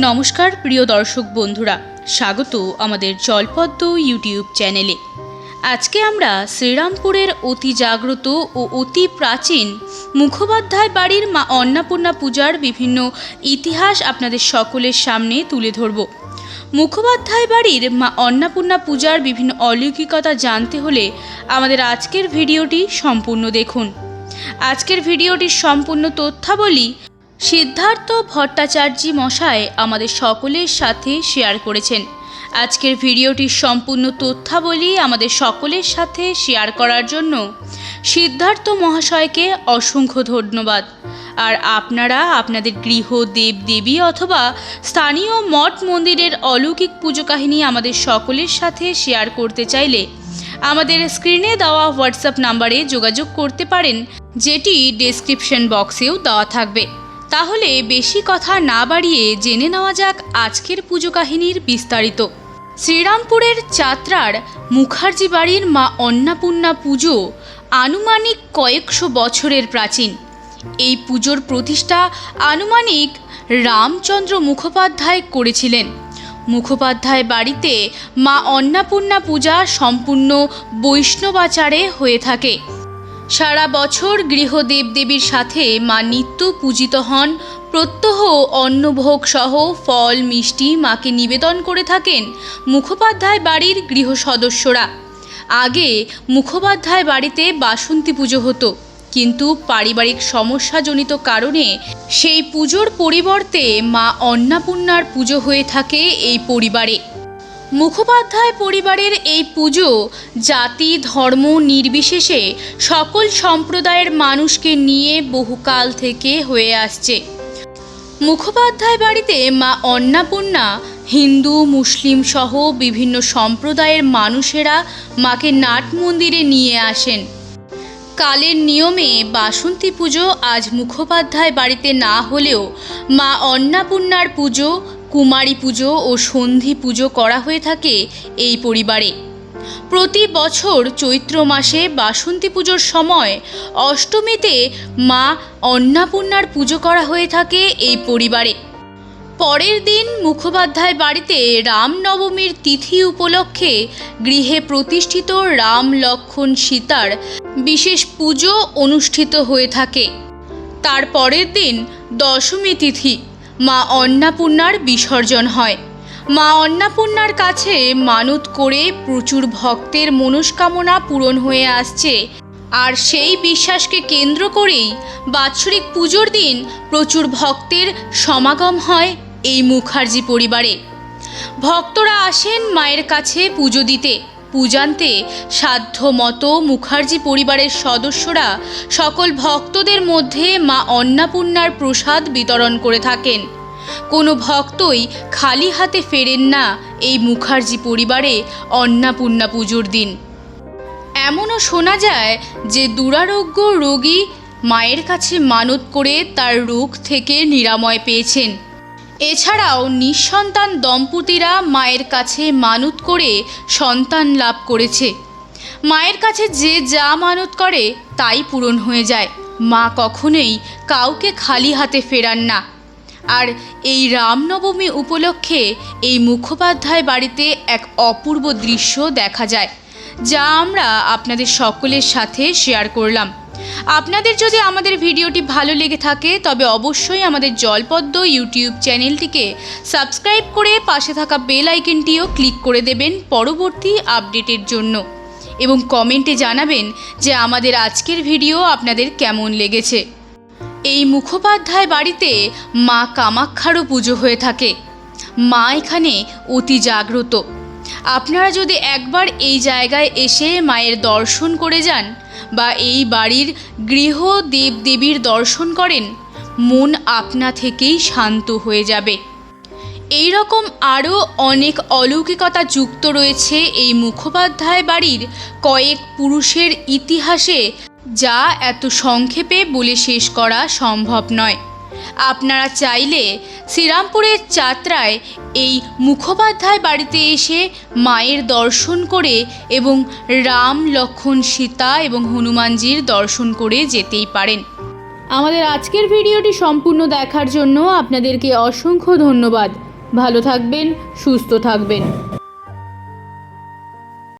নমস্কার, প্রিয় দর্শক বন্ধুরা। স্বাগত আমাদের জলপদ্ম ইউটিউব চ্যানেলে। আজকে আমরা শ্রীরামপুরের অতি জাগ্রত ও অতি প্রাচীন মুখোপাধ্যায় বাড়ির মা অন্নপূর্ণা পূজার বিভিন্ন ইতিহাস আপনাদের সকলের সামনে তুলে ধরব। মুখোপাধ্যায় বাড়ির মা অন্নপূর্ণা পূজার বিভিন্ন অলৌকিকতা জানতে হলে আমাদের আজকের ভিডিওটি সম্পূর্ণ দেখুন। আজকের ভিডিওটির সম্পূর্ণ তথ্যাবলী সিদ্ধার্থ ভট্টাচার্য মশাই আমাদের সকলের সাথে শেয়ার করেছেন। আজকের ভিডিওটির সম্পূর্ণ তথ্যাবলী আমাদের সকলের সাথে শেয়ার করার জন্য সিদ্ধার্থ মহাশয়কে অসংখ্য ধন্যবাদ। আর আপনারা আপনাদের গৃহ, দেব দেবী অথবা স্থানীয় মঠ মন্দিরের অলৌকিক পুজো কাহিনী আমাদের সকলের সাথে শেয়ার করতে চাইলে আমাদের স্ক্রিনে দেওয়া হোয়াটসঅ্যাপ নাম্বারে যোগাযোগ করতে পারেন, যেটি ডেসক্রিপশন বক্সেও দেওয়া থাকবে। তাহলে বেশি কথা না বাড়িয়ে জেনে নেওয়া যাক আজকের পুজো কাহিনীর বিস্তারিত। শ্রীরামপুরের চাত্রার মুখার্জি বাড়ির মা অন্নপূর্ণা পুজো আনুমানিক কয়েকশো বছরের প্রাচীন। এই পুজোর প্রতিষ্ঠা আনুমানিক রামচন্দ্র মুখোপাধ্যায় করেছিলেন। মুখোপাধ্যায় বাড়িতে মা অন্নপূর্ণা পূজা সম্পূর্ণ বৈষ্ণবাচারে হয়ে থাকে। সারা বছর গৃহ দেবদেবীর সাথে মা নিত্য পূজিত হন, প্রত্যহ অন্নভোগ সহ ফল, মিষ্টি মাকে নিবেদন করে থাকেন মুখোপাধ্যায় বাড়ির গৃহ সদস্যরা। আগে মুখোপাধ্যায় বাড়িতে বাসন্তী পুজো হতো, কিন্তু পারিবারিক সমস্যাজনিত কারণে সেই পুজোর পরিবর্তে মা অন্নপূর্ণার পুজো হয়ে থাকে এই পরিবারে। মুখোপাধ্যায় পরিবারের এই পুজো জাতি, ধর্ম নির্বিশেষে সকল সম্প্রদায়ের মানুষকে নিয়ে বহুকাল থেকে হয়ে আসছে। মুখোপাধ্যায় বাড়িতে মা অন্নপূর্ণা, হিন্দু, মুসলিম সহ বিভিন্ন সম্প্রদায়ের মানুষেরা মাকে নাট মন্দিরে নিয়ে আসেন। কালের নিয়মে বাসন্তী পুজো আজ মুখোপাধ্যায় বাড়িতে না হলেও মা অন্নপূর্ণার পুজো কুমারী পুজো ও সন্ধি পুজো করা হয়ে থাকে এই পরিবারে। প্রতি বছর চৈত্র মাসে বাসন্তী পুজোর সময় অষ্টমীতে মা অন্নপূর্ণার পুজো করা হয়ে থাকে এই পরিবারে। পরের দিন মুখোপাধ্যায় বাড়িতে রামনবমীর তিথি উপলক্ষে গৃহে প্রতিষ্ঠিত রাম লক্ষণ সীতার বিশেষ পুজো অনুষ্ঠিত হয়ে থাকে। তার পরের দিন দশমী তিথি। মা অন্নপূর্ণার বিসর্জন হয়। মা অন্নপূর্ণার কাছে মানত করে প্রচুর ভক্তের মনস্কামনা পূরণ হয়ে আসছে। আর সেই বিশ্বাসকে কেন্দ্র করেই বাৎসরিক পুজোর দিন প্রচুর ভক্তের সমাগম হয় এই মুখার্জি পরিবারে। ভক্তরা আসেন মায়ের কাছে পুজো দিতে। পূজান্তে সাধ্য মতো মুখার্জি পরিবারের সদস্যরা সকল ভক্তদের মধ্যে মা অন্নপূর্ণার প্রসাদ বিতরণ করে থাকেন। কোনো ভক্তই খালি হাতে ফেরেন না এই মুখার্জি পরিবারে অন্নপূর্ণা পুজোর দিন। এমনও শোনা যায় যে দুরারোগ্য রোগী মায়ের কাছে মানত করে তার রোগ থেকে নিরাময় পেয়েছেন। এছাড়াও নিঃসন্তান দম্পতিরা মায়ের কাছে মানত করে সন্তান লাভ করেছে। মায়ের কাছে যে যা মানত করে, তাই পূরণ হয়ে যায়। মা কখনোই কাউকে খালি হাতে ফেরান না। আর এই রামনবমী উপলক্ষে এই মুখোপাধ্যায় বাড়িতে এক অপূর্ব দৃশ্য দেখা যায়, যা আমরা আপনাদের সকলের সাথে শেয়ার করলাম। আপনাদের যদি আমাদের ভিডিওটি ভালো লেগে থাকে, তবে অবশ্যই আমাদের জলপদ্ম ইউটিউব চ্যানেলটিকে সাবস্ক্রাইব করে পাশে থাকা বেল আইকনটিও ক্লিক করে দেবেন পরবর্তী আপডেটের জন্য। এবং কমেন্টে জানাবেন যে আমাদের আজকের ভিডিও আপনাদের কেমন লেগেছে। এই মুখোপাধ্যায় বাড়িতে মা কামাক্ষারও পুজো হয়ে থাকে। মা এখানে অতি জাগ্রত। আপনারা যদি একবার এই জায়গায় এসে মায়ের দর্শন করে যান বা এই বাড়ির গৃহ দেবদেবীর দর্শন করেন, মন আপনা থেকেই শান্ত হয়ে যাবে। এই রকম আরও অনেক অলৌকিকতা যুক্ত রয়েছে এই মুখোপাধ্যায় বাড়ির কয়েক পুরুষের ইতিহাসে, যা এত সংক্ষেপে বলে শেষ করা সম্ভব নয়। আপনারা চাইলে শ্রীরামপুরের যাত্রায় এই মুখোপাধ্যায় বাড়িতে এসে মায়ের দর্শন করে এবং রাম, লক্ষণ, সীতা এবং হনুমানজির দর্শন করে যেতেই পারেন। আমাদের আজকের ভিডিওটি সম্পূর্ণ দেখার জন্য আপনাদেরকে অসংখ্য ধন্যবাদ। ভালো থাকবেন, সুস্থ থাকবেন।